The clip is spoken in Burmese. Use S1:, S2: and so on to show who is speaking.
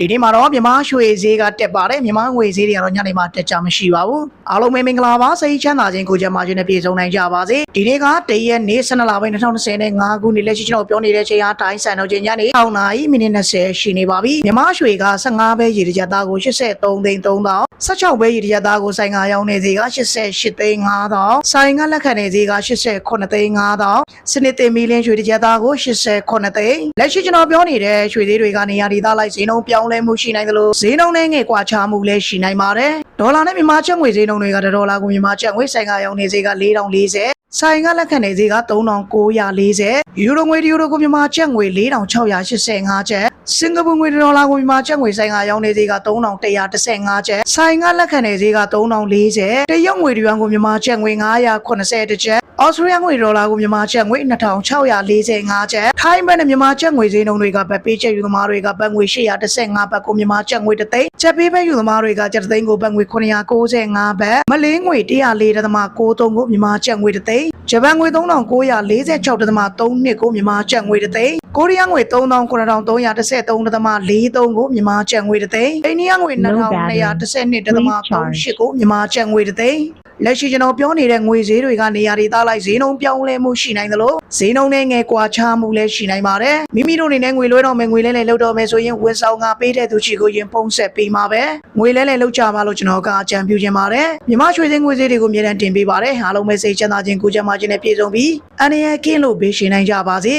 S1: ဒီနေ့မှာတော့မြန်မာရွှေဈေးကတက်ပါတယ်မြန်မာငွေဈေးတွေကတော့ညနေမှာတက်ကြမရှိပါဘူးအားလုံးပဲမင်္ဂလာပါစိတ်ချမ်းသာခြင်းကိုကြမ်းမာခြင်းနဲ့ပြည့်စုံနိုင်ကြပါစေဒီနေ့ကတရက်နေ့12လပိုင်း2025ခုနှစ်လက်ရှိကျွန်တော်ပြောနေတဲ့ချိန်အားတိုင်းစံတော်ချိန်ညနေ9နာရီမိနစ်20ရှိနေပါပြီမြန်မာရွှေက15ပဲရေတကြသားကို83သိန်း3000 16ပဲရေတကြသားကိုဆိုင်ကရောင်းနေသေးက88သိန်း5000ဆိုင်ကလက်ခံနေသေးက89သိန်း5000စနစ်တင်မီလင်းရွှေတကြသားကို89သိန်းလက်ရှိကျွန်တော်ပြောနေတဲ့ရွှေသေးတွေကနေရာဒေသလိုက်ဈေးနှုန်းပြောင်းလဲမှုရှိနိုင်သလိုဈေးနှုန်းနဲ့ငယ်ကွာခြားမှုလည်းရှိနိုင်ပါတယ်ဒေါ်လာနဲ့မြန်မာကျပ်ငွေဈေးနှုန်းတွေကဒေါ်လာကိုမြန်မာကျပ်ငွေဆိုင်ကရောင်းနေဈေးက4040ဆိုင်ကလက်ခံနေဈေးက3940ယူရိုငွေတယူရိုကိုမြန်မာကျပ်ငွေ4685ကျပ်စင်ကာပူငွေဒေါ်လာကိုမြန်မာကျပ်ငွေဆိုင်ကရောင်းနေဈေးက3115ကျပ်ဆိုင်ကလက်ခံနေဈေးက3040တရုတ်ငွေတယွမ်ကိုမြန်မာကျပ်ငွေ980ကျပ် ဩစတြေးလျငွေဒေါ်လာကိုမြန်မာကျပ်ငွေ2645ကျပ်ထိုင်းဘတ်နဲ့မြန်မာကျပ်ငွေဈေးနှုန်းတွေကဘတ်ပေးချက်ယူသမားတွေကဘတ်ငွေ815ဘတ်ကိုမြန်မာကျပ်ငွေတစ်သိန်းကျပ်ပေးဘတ်ယူသမားတွေကကျပ်တစ်သိန်းကိုဘတ်ငွေ995ဘတ်မလေးငွေ104.63ကိုမြန်မာကျပ်ငွေတစ်သိန်းဂျပန်ငွေ3946.32ကိုမြန်မာကျပ်ငွေတစ်သိန်းကိုရီးယားငွေ3933.43ကိုမြန်မာကျပ်ငွေတစ်သိန်းအိန္ဒိယငွေ2212.38ကိုမြန်မာကျပ်ငွေတစ်သိန်း လက်ရှိကျွန်တော်ပြောနေတဲ့ငွေဈေးတွေကနေရာဒေသလိုက်ဈေးနှုန်းပြောင်းလဲမှုရှိနိုင်သလိုဈေးနှုန်းနဲ့ငယ်ကွာခြားမှုလည်းရှိနိုင်ပါတယ်မိမိတို့အနေနဲ့ငွေလွှဲတော့မယ်ငွေလဲလဲလောက်တော့မယ်ဆိုရင်ဝန်ဆောင်ကပေးတဲ့သူချီကိုရင်ပုံဆက်ပေးမှာပဲငွေလဲလဲလောက်ကြပါလို့ကျွန်တော်ကအကြံပြုခြင်းပါတယ်မြမရွှေစင်းငွေဈေးတွေကိုအမြဲတမ်းတင်ပေးပါတယ်အားလုံးပဲစိတ်ချမ်းသာခြင်းကိုယ်ချမ်းသာခြင်းနဲ့ပြည့်စုံပြီးအနေရကင်းလို့ဘေးရှင်နိုင်ကြပါစေ